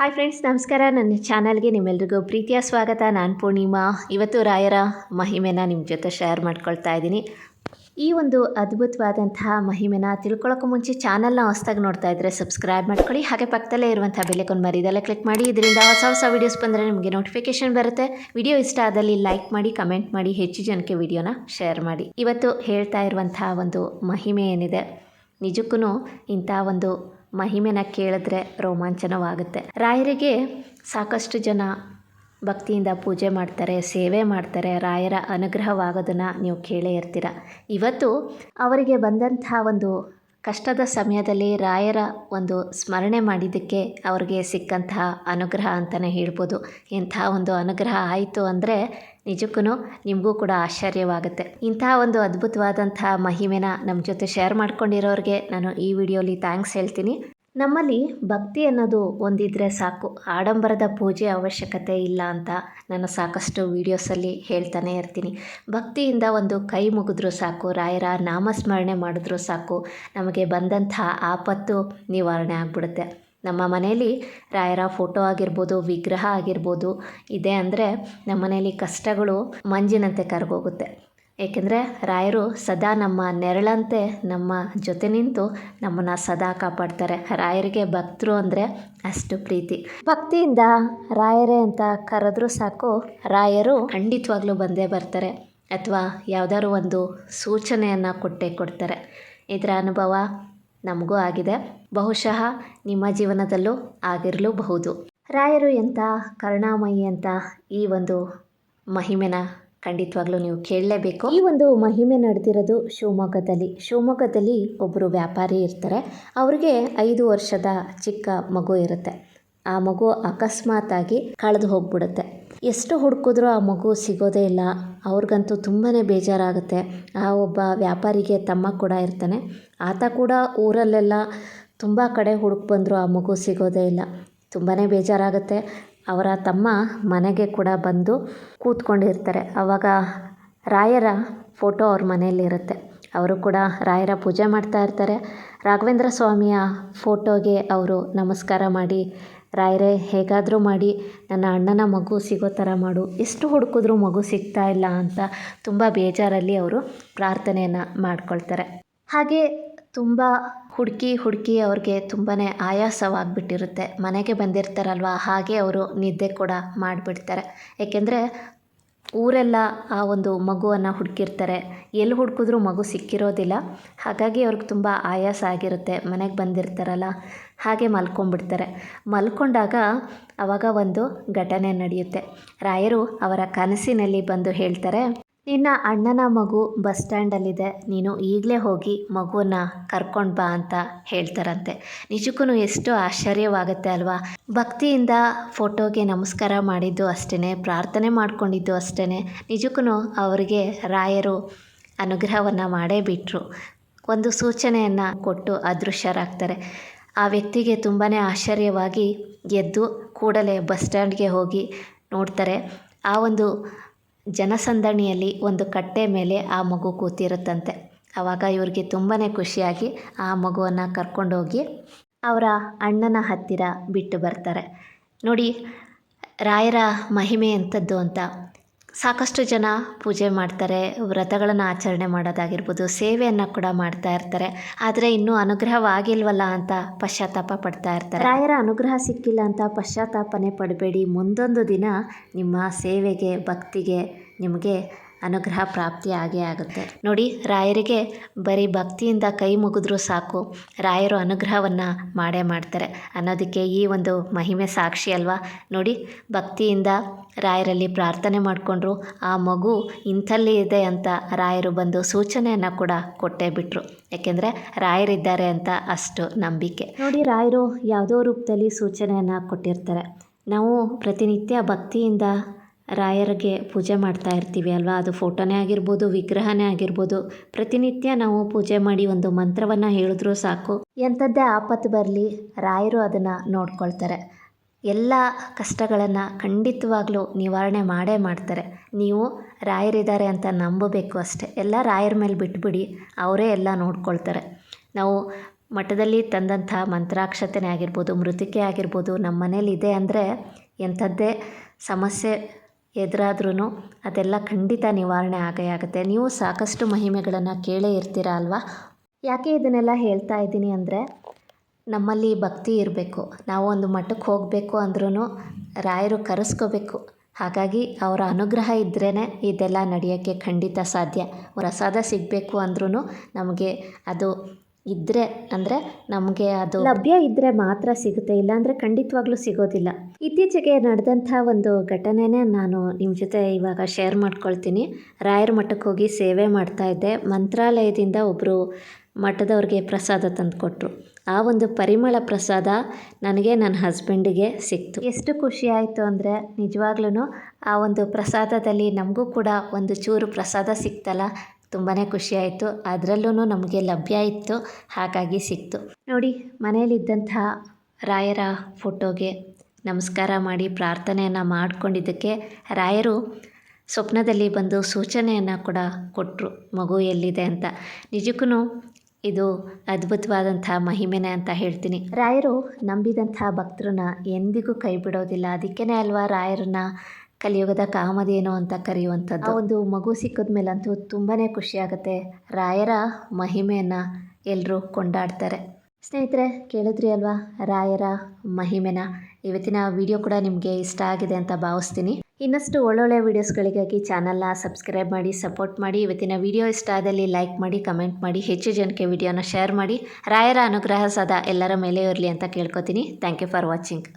Hi friends ನಮಸ್ಕಾರ. ನನ್ನ ಚಾನಲ್ಗೆ ನಿಮ್ಮೆಲ್ರಿಗೂ ಪ್ರೀತಿಯ ಸ್ವಾಗತ. ನಾನು ಪೂರ್ಣಿಮಾ. ಇವತ್ತು ರಾಯರ ಮಹಿಮೆನ ನಿಮ್ಮ ಜೊತೆ ಶೇರ್ ಮಾಡ್ಕೊಳ್ತಾ ಇದ್ದೀನಿ. ಈ ಒಂದು ಅದ್ಭುತವಾದಂತಹ ಮಹಿಮೆನ ತಿಳ್ಕೊಳ್ಳೋಕ್ಕೂ ಮುಂಚೆ ಚಾನಲ್ನ ಹೊಸ್ದಾಗಿ ನೋಡ್ತಾ ಇದ್ದರೆ ಸಬ್ಸ್ಕ್ರೈಬ್ ಮಾಡ್ಕೊಳ್ಳಿ. ಹಾಗೆ ಪಕ್ಕದಲ್ಲೇ ಇರುವಂಥ ಬೆಲೆಕೊಂಡು ಮರಿದಲ್ಲೇ ಕ್ಲಿಕ್ ಮಾಡಿ. ಇದರಿಂದ ಹೊಸ ಹೊಸ ವೀಡಿಯೋಸ್ ಬಂದರೆ ನಿಮಗೆ ನೋಟಿಫಿಕೇಶನ್ ಬರುತ್ತೆ. ವಿಡಿಯೋ ಇಷ್ಟ ಆದಲ್ಲಿ ಲೈಕ್ ಮಾಡಿ ಕಮೆಂಟ್ ಮಾಡಿ, ಹೆಚ್ಚು ಜನಕ್ಕೆ ವಿಡಿಯೋನ ಶೇರ್ ಮಾಡಿ. ಇವತ್ತು ಹೇಳ್ತಾ ಇರುವಂತಹ ಒಂದು ಮಹಿಮೆ ಏನಿದೆ? ನಿಜಕ್ಕೂ ಇಂಥ ಒಂದು ಮಹಿಮೆನ ಕೇಳಿದ್ರೆ ರೋಮಾಂಚನವಾಗುತ್ತೆ. ರಾಯರಿಗೆ ಸಾಕಷ್ಟು ಜನ ಭಕ್ತಿಯಿಂದ ಪೂಜೆ ಮಾಡ್ತಾರೆ, ಸೇವೆ ಮಾಡ್ತಾರೆ. ರಾಯರ ಅನುಗ್ರಹವಾಗೋದನ್ನು ನೀವು ಕೇಳೇ ಇರ್ತೀರ. ಇವತ್ತು ಅವರಿಗೆ ಬಂದಂಥ ಒಂದು ಕಷ್ಟದ ಸಮಯದಲ್ಲಿ ರಾಯರ ಒಂದು ಸ್ಮರಣೆ ಮಾಡಿದ್ದಕ್ಕೆ ಅವ್ರಿಗೆ ಸಿಕ್ಕಂತಹ ಅನುಗ್ರಹ ಅಂತಲೇ ಹೇಳ್ಬೋದು. ಇಂಥ ಒಂದು ಅನುಗ್ರಹ ಆಯಿತು ಅಂದರೆ ನಿಜಕ್ಕೂ ನಿಮಗೂ ಕೂಡ ಆಶ್ಚರ್ಯವಾಗುತ್ತೆ. ಇಂತಹ ಒಂದು ಅದ್ಭುತವಾದಂತಹ ಮಹಿಮೆನ ನಮ್ಮ ಜೊತೆ ಶೇರ್ ಮಾಡ್ಕೊಂಡಿರೋರಿಗೆ ನಾನು ಈ ವಿಡಿಯೋಲಿ ಥ್ಯಾಂಕ್ಸ್ ಹೇಳ್ತೀನಿ. ನಮ್ಮಲ್ಲಿ ಭಕ್ತಿ ಅನ್ನೋದು ಒಂದಿದ್ರೆ ಸಾಕು. ಆಡಂಬರದ ಪೂಜೆ ಅವಶ್ಯಕತೆ ಇಲ್ಲ ಅಂತ ನಾನು ಸಾಕಷ್ಟು ವೀಡಿಯೋಸಲ್ಲಿ ಹೇಳ್ತಾನೆ ಇರ್ತೀನಿ. ಭಕ್ತಿಯಿಂದ ಒಂದು ಕೈ ಮುಗಿದ್ರೂ ಸಾಕು, ರಾಯರ ನಾಮಸ್ಮರಣೆ ಮಾಡಿದ್ರೂ ಸಾಕು, ನಮಗೆ ಬಂದಂಥ ಆಪತ್ತು ನಿವಾರಣೆ ಆಗಿಬಿಡುತ್ತೆ. ನಮ್ಮ ಮನೆಯಲ್ಲಿ ರಾಯರ ಫೋಟೋ ಆಗಿರ್ಬೋದು, ವಿಗ್ರಹ ಆಗಿರ್ಬೋದು, ಇದೆ ಅಂದರೆ ನಮ್ಮ ಮನೆಯಲ್ಲಿ ಕಷ್ಟಗಳು ಮಂಜಿನಂತೆ ಕರಗೋಗುತ್ತೆ. ಏಕೆಂದರೆ ರಾಯರು ಸದಾ ನಮ್ಮ ನೆರಳಂತೆ ನಮ್ಮ ಜೊತೆ ನಿಂತು ನಮ್ಮನ್ನು ಸದಾ ಕಾಪಾಡ್ತಾರೆ. ರಾಯರಿಗೆ ಭಕ್ತರು ಅಂದರೆ ಅಷ್ಟು ಪ್ರೀತಿ. ಭಕ್ತಿಯಿಂದ ರಾಯರೇ ಅಂತ ಕರೆದ್ರೂ ಸಾಕು, ರಾಯರು ಖಂಡಿತವಾಗ್ಲೂ ಬಂದೇ ಬರ್ತಾರೆ ಅಥವಾ ಯಾವುದಾದ್ರು ಒಂದು ಸೂಚನೆಯನ್ನು ಕೊಟ್ಟೇ ಕೊಡ್ತಾರೆ. ಇದರ ಅನುಭವ ನಮಗೂ ಆಗಿದೆ. ಬಹುಶಃ ನಿಮ್ಮ ಜೀವನದಲ್ಲೂ ಆಗಿರಲೂಬಹುದು. ರಾಯರು ಎಂಥ ಕರುಣಾಮಯಿ ಅಂತ ಈ ಒಂದು ಮಹಿಮೆನ ಖಂಡಿತವಾಗ್ಲೂ ನೀವು ಕೇಳಲೇಬೇಕು. ಈ ಒಂದು ಮಹಿಮೆ ನಡೆದಿರೋದು ಶಿವಮೊಗ್ಗದಲ್ಲಿ. ಶಿವಮೊಗ್ಗದಲ್ಲಿ ಒಬ್ಬರು ವ್ಯಾಪಾರಿ ಇರ್ತಾರೆ. ಅವ್ರಿಗೆ ಐದು ವರ್ಷದ ಚಿಕ್ಕ ಮಗು ಇರುತ್ತೆ. ಆ ಮಗು ಅಕಸ್ಮಾತಾಗಿ ಕಳೆದು ಹೋಗ್ಬಿಡುತ್ತೆ. ಎಷ್ಟು ಹುಡುಕಿದ್ರೂ ಆ ಮಗು ಸಿಗೋದೇ ಇಲ್ಲ. ಅವ್ರಿಗಂತೂ ತುಂಬಾ ಬೇಜಾರಾಗುತ್ತೆ. ಆ ಒಬ್ಬ ವ್ಯಾಪಾರಿಗೆ ತಮ್ಮ ಕೂಡ ಇರ್ತಾನೆ. ಆತ ಕೂಡ ಊರಲ್ಲೆಲ್ಲ ತುಂಬ ಕಡೆ ಹುಡುಕ್ ಬಂದರೂ ಆ ಮಗು ಸಿಗೋದೇ ಇಲ್ಲ. ತುಂಬಾ ಬೇಜಾರಾಗುತ್ತೆ. ಅವರ ತಮ್ಮ ಮನೆಗೆ ಕೂಡ ಬಂದು ಕೂತ್ಕೊಂಡಿರ್ತಾರೆ. ಆವಾಗ ರಾಯರ ಫೋಟೋ ಅವ್ರ ಮನೆಯಲ್ಲಿರುತ್ತೆ ಅವರು ಕೂಡ ರಾಯರ ಪೂಜೆ ಮಾಡ್ತಾ ಇರ್ತಾರೆ. ರಾಘವೇಂದ್ರ ಸ್ವಾಮಿಯ ಫೋಟೋಗೆ ಅವರು ನಮಸ್ಕಾರ ಮಾಡಿ, ರಾಯರೇ, ಹೇಗಾದರೂ ಮಾಡಿ, ನನ್ನ ಅಣ್ಣನ ಮಗು ಸಿಗೋ ಥರ ಮಾಡು. ಎಷ್ಟು ಹುಡುಕಿದ್ರೂ ಮಗು ಸಿಗ್ತಾ ಇಲ್ಲ ಅಂತ ತುಂಬ ಬೇಜಾರಲ್ಲಿ ಅವರು ಪ್ರಾರ್ಥನೆಯನ್ನು ಮಾಡ್ಕೊಳ್ತಾರೆ. ಹಾಗೆ ತುಂಬ ಹುಡುಕಿ ಹುಡುಕಿ ಅವ್ರಿಗೆ ತುಂಬಾ ಆಯಾಸವಾಗಿಬಿಟ್ಟಿರುತ್ತೆ. ಮನೆಗೆ ಬಂದಿರ್ತಾರಲ್ವ, ಹಾಗೆ ಅವರು ನಿದ್ದೆ ಕೂಡ ಮಾಡಿಬಿಡ್ತಾರೆ. ಏಕೆಂದರೆ ಊರೆಲ್ಲ ಆ ಒಂದು ಮಗುವನ್ನು ಹುಡುಕಿರ್ತಾರೆ. ಎಲ್ಲಿ ಹುಡುಕಿದ್ರೂ ಮಗು ಸಿಕ್ಕಿರೋದಿಲ್ಲ. ಹಾಗಾಗಿ ಅವ್ರಿಗೆ ತುಂಬ ಆಯಾಸ ಆಗಿರುತ್ತೆ. ಮನೆಗೆ ಬಂದಿರ್ತಾರಲ್ಲ, ಹಾಗೆ ಮಲ್ಕೊಂಡ್ಬಿಡ್ತಾರೆ. ಮಲ್ಕೊಂಡಾಗ ಆವಾಗ ಒಂದು ಘಟನೆ ನಡೆಯುತ್ತೆ. ರಾಯರು ಅವರ ಕನಸಿನಲ್ಲಿ ಬಂದು ಹೇಳ್ತಾರೆ ನಿನ್ನ ಅಣ್ಣನ ಮಗು ಬಸ್ ಸ್ಟ್ಯಾಂಡಲ್ಲಿದೆ. ನೀನು ಈಗಲೇ ಹೋಗಿ ಮಗುವನ್ನ ಕರ್ಕೊಂಡು ಬಾ ಅಂತ ಹೇಳ್ತಾರಂತೆ. ನಿಜಕ್ಕೂ ಎಷ್ಟು ಆಶ್ಚರ್ಯವಾಗುತ್ತೆ ಅಲ್ವಾ? ಭಕ್ತಿಯಿಂದ ಫೋಟೋಗೆ ನಮಸ್ಕಾರ ಮಾಡಿದ್ದು ಅಷ್ಟೇ ಪ್ರಾರ್ಥನೆ ಮಾಡಿಕೊಂಡಿದ್ದು ಅಷ್ಟೇ ನಿಜಕ್ಕೂ ಅವರಿಗೆ ರಾಯರು ಅನುಗ್ರಹವನ್ನು ಮಾಡೇ ಬಿಟ್ಟರು ಒಂದು ಸೂಚನೆಯನ್ನು ಕೊಟ್ಟು ಅದೃಶ್ಯರಾಗ್ತಾರೆ. ಆ ವ್ಯಕ್ತಿಗೆ ತುಂಬಾ ಆಶ್ಚರ್ಯವಾಗಿ ಎದ್ದು ಕೂಡಲೇ ಬಸ್ ಸ್ಟ್ಯಾಂಡ್ಗೆ ಹೋಗಿ ನೋಡ್ತಾರೆ. ಆ ಒಂದು ಜನಸಂದಣಿಯಲ್ಲಿ ಒಂದು ಕಟ್ಟೆ ಮೇಲೆ ಆ ಮಗು ಕೂತಿರುತ್ತಂತೆ. ಆವಾಗ ಇವ್ರಿಗೆ ತುಂಬಾ ಖುಷಿಯಾಗಿ ಆ ಮಗುವನ್ನು ಕರ್ಕೊಂಡೋಗಿ ಅವರ ಅಣ್ಣನ ಹತ್ತಿರ ಬಿಟ್ಟು ಬರ್ತಾರೆ. ನೋಡಿ, ರಾಯರ ಮಹಿಮೆ ಎಂಥದ್ದು ಅಂತ ಸಾಕಷ್ಟು ಜನ ಪೂಜೆ ಮಾಡ್ತಾರೆ, ವ್ರತಗಳನ್ನು ಆಚರಣೆ ಮಾಡೋದಾಗಿರ್ಬೋದು, ಸೇವೆಯನ್ನು ಕೂಡ ಮಾಡ್ತಾ ಇರ್ತಾರೆ. ಆದರೆ ಇನ್ನೂ ಅನುಗ್ರಹವಾಗಿಲ್ವಲ್ಲ ಅಂತ ಪಶ್ಚಾತ್ತಾಪ ಪಡ್ತಾ ಇರ್ತಾರೆ. ರಾಯರ ಅನುಗ್ರಹ ಸಿಕ್ಕಿಲ್ಲ ಅಂತ ಪಶ್ಚಾತ್ತಾಪನೆ ಪಡಬೇಡಿ. ಮುಂದೊಂದು ದಿನ ನಿಮ್ಮ ಸೇವೆಗೆ, ಭಕ್ತಿಗೆ ನಿಮಗೆ ಅನುಗ್ರಹ ಪ್ರಾಪ್ತಿ ಆಗೇ ಆಗುತ್ತೆ. ನೋಡಿ, ರಾಯರಿಗೆ ಬರೀ ಭಕ್ತಿಯಿಂದ ಕೈ ಮುಗಿದ್ರೂ ಸಾಕು. ರಾಯರು ಅನುಗ್ರಹವನ್ನು ಮಾಡೇ ಮಾಡ್ತಾರೆ. ಅನ್ನೋದಕ್ಕೆ ಈ ಒಂದು ಮಹಿಮೆ ಸಾಕ್ಷಿ ಅಲ್ವಾ? ನೋಡಿ, ಭಕ್ತಿಯಿಂದ ರಾಯರಲ್ಲಿ ಪ್ರಾರ್ಥನೆ ಮಾಡಿಕೊಂಡ್ರು. ಆ ಮಗು ಇಂಥಲ್ಲಿ ಇದೆ ಅಂತ ರಾಯರು ಬಂದು ಸೂಚನೆಯನ್ನು ಕೂಡ ಕೊಟ್ಟೇ ಬಿಟ್ಟರು ಯಾಕೆಂದರೆ ರಾಯರಿದ್ದಾರೆ ಅಂತ ಅಷ್ಟು ನಂಬಿಕೆ. ನೋಡಿ, ರಾಯರು ಯಾವುದೋ ರೂಪದಲ್ಲಿ ಸೂಚನೆಯನ್ನು ಕೊಟ್ಟಿರ್ತಾರೆ. ನಾವು ಪ್ರತಿನಿತ್ಯ ಭಕ್ತಿಯಿಂದ ರಾಯರಿಗೆ ಪೂಜೆ ಮಾಡ್ತಾ ಇರ್ತೀವಿ ಅಲ್ವಾ? ಅದು ಫೋಟೋನೇ ಆಗಿರ್ಬೋದು, ವಿಗ್ರಹನೇ ಆಗಿರ್ಬೋದು. ಪ್ರತಿನಿತ್ಯ ನಾವು ಪೂಜೆ ಮಾಡಿ ಒಂದು ಮಂತ್ರವನ್ನು ಹೇಳಿದ್ರೂ ಸಾಕು. ಎಂಥದ್ದೇ ಆಪತ್ತು ಬರಲಿ, ರಾಯರು ಅದನ್ನು ನೋಡ್ಕೊಳ್ತಾರೆ. ಎಲ್ಲ ಕಷ್ಟಗಳನ್ನು ಖಂಡಿತವಾಗ್ಲೂ ನಿವಾರಣೆ ಮಾಡೇ ಮಾಡ್ತಾರೆ. ನೀವು ರಾಯರಿದ್ದಾರೆ ಅಂತ ನಂಬಬೇಕು ಅಷ್ಟೆ. ಎಲ್ಲ ರಾಯರ ಮೇಲೆ ಬಿಟ್ಬಿಡಿ, ಅವರೇ ಎಲ್ಲ ನೋಡ್ಕೊಳ್ತಾರೆ. ನಾವು ಮಠದಲ್ಲಿ ತಂದಂಥ ಮಂತ್ರಾಕ್ಷತೆನೇ ಆಗಿರ್ಬೋದು, ಮೃತಿಕೆ ಆಗಿರ್ಬೋದು ನಮ್ಮ ಮನೇಲಿ ಇದೆ ಅಂದರೆ ಎಂಥದ್ದೇ ಸಮಸ್ಯೆ ಎದುರಾದ್ರೂ ಅದೆಲ್ಲ ಖಂಡಿತ ನಿವಾರಣೆ ಆಗೇ ಆಗುತ್ತೆ. ನೀವು ಸಾಕಷ್ಟು ಮಹಿಮೆಗಳನ್ನು ಕೇಳೇ ಇರ್ತೀರ ಅಲ್ವಾ? ಯಾಕೆ ಇದನ್ನೆಲ್ಲ ಹೇಳ್ತಾ ಇದ್ದೀನಿ ಅಂದರೆ, ನಮ್ಮಲ್ಲಿ ಭಕ್ತಿ ಇರಬೇಕು. ನಾವು ಒಂದು ಮಠಕ್ಕೆ ಹೋಗಬೇಕು ಅಂದ್ರೂ ರಾಯರು ಕರೆಸ್ಕೋಬೇಕು. ಹಾಗಾಗಿ ಅವರ ಅನುಗ್ರಹ ಇದ್ರೇ ಇದೆಲ್ಲ ನಡೆಯೋಕ್ಕೆ ಖಂಡಿತ ಸಾಧ್ಯ. ಪ್ರಸಾದ ಸಿಗಬೇಕು ಅಂದ್ರೂ ನಮಗೆ ಅದು ಇದ್ದರೆ ಅಂದರೆ ನಮಗೆ ಅದು ಲಭ್ಯ ಇದ್ದರೆ ಮಾತ್ರ ಸಿಗುತ್ತೆ ಇಲ್ಲಾಂದರೆ ಖಂಡಿತವಾಗ್ಲೂ ಸಿಗೋದಿಲ್ಲ. ಇತ್ತೀಚೆಗೆ ನಡೆದಂಥ ಒಂದು ಘಟನೆನೇ ನಾನು ನಿಮ್ಮ ಜೊತೆ ಇವಾಗ ಶೇರ್ ಮಾಡ್ಕೊಳ್ತೀನಿ. ರಾಯರ ಮಠಕ್ಕೆ ಹೋಗಿ ಸೇವೆ ಮಾಡ್ತಾ ಇದ್ದೆ. ಮಂತ್ರಾಲಯದಿಂದ ಒಬ್ಬರು ಮಠದವ್ರಿಗೆ ಪ್ರಸಾದ ತಂದುಕೊಟ್ರು. ಆ ಒಂದು ಪರಿಮಳ ಪ್ರಸಾದ ನನಗೆ ನನ್ನ ಹಸ್ಬೆಂಡಿಗೆ ಸಿಕ್ತು. ಎಷ್ಟು ಖುಷಿ ಆಯಿತು ಅಂದರೆ ನಿಜವಾಗ್ಲೂ ಆ ಒಂದು ಪ್ರಸಾದದಲ್ಲಿ ನಮಗೂ ಕೂಡ ಒಂದು ಚೂರು ಪ್ರಸಾದ ಸಿಕ್ತಲ್ಲ ತುಂಬಾ ಖುಷಿಯಾಯಿತು ಅದರಲ್ಲೂ ನಮಗೆ ಲಭ್ಯ ಇತ್ತು. ಹಾಗಾಗಿ ಸಿಕ್ತು. ನೋಡಿ, ಮನೆಯಲ್ಲಿದ್ದಂಥ ರಾಯರ ಫೋಟೋಗೆ ನಮಸ್ಕಾರ ಮಾಡಿ ಪ್ರಾರ್ಥನೆಯನ್ನು ಮಾಡಿಕೊಂಡಿದ್ದಕ್ಕೆ ರಾಯರು ಸ್ವಪ್ನದಲ್ಲಿ ಬಂದು ಸೂಚನೆಯನ್ನು ಕೂಡ ಕೊಟ್ಟರು ಮಗು ಎಲ್ಲಿದೆ ಅಂತ. ನಿಜಕ್ಕೂ ಇದು ಅದ್ಭುತವಾದಂಥ ಮಹಿಮೆನೇ ಅಂತ ಹೇಳ್ತೀನಿ. ರಾಯರು ನಂಬಿದಂಥ ಭಕ್ತರನ್ನ ಎಂದಿಗೂ ಕೈ ಬಿಡೋದಿಲ್ಲ ಅದಕ್ಕೇ ಅಲ್ವಾ ರಾಯರನ್ನ ಕಲಿಯುಗದ ಕಾಮಧೇನು ಅಂತ ಕರೆಯುವಂಥದ್ದು. ಒಂದು ಮಗು ಸಿಕ್ಕಿದ ಮೇಲಂತೂ ತುಂಬಾ ಖುಷಿಯಾಗುತ್ತೆ ರಾಯರ ಮಹಿಮೆಯನ್ನು ಎಲ್ಲರೂ ಕೊಂಡಾಡ್ತಾರೆ. ಸ್ನೇಹಿತರೆ, ಕೇಳಿದ್ರಿ ಅಲ್ವಾ? ರಾಯರ ಮಹಿಮೆನ. ಇವತ್ತಿನ ವಿಡಿಯೋ ಕೂಡ ನಿಮಗೆ ಇಷ್ಟ ಆಗಿದೆ ಅಂತ ಭಾವಿಸ್ತೀನಿ. ಇನ್ನಷ್ಟು ಒಳ್ಳೊಳ್ಳೆ ವೀಡಿಯೋಸ್ಗಳಿಗಾಗಿ ಚಾನಲ್ನ ಸಬ್ಸ್ಕ್ರೈಬ್ ಮಾಡಿ, ಸಪೋರ್ಟ್ ಮಾಡಿ. ಇವತ್ತಿನ ವಿಡಿಯೋ ಇಷ್ಟ ಆದಲ್ಲಿ ಲೈಕ್ ಮಾಡಿ, ಕಮೆಂಟ್ ಮಾಡಿ. ಹೆಚ್ಚು ಜನಕ್ಕೆ ವಿಡಿಯೋನ ಶೇರ್ ಮಾಡಿ. ರಾಯರ ಅನುಗ್ರಹ ಸದಾ ಎಲ್ಲರ ಮೇಲೆ ಇರಲಿ ಅಂತ ಕೇಳ್ಕೊತೀನಿ. Thank you for watching.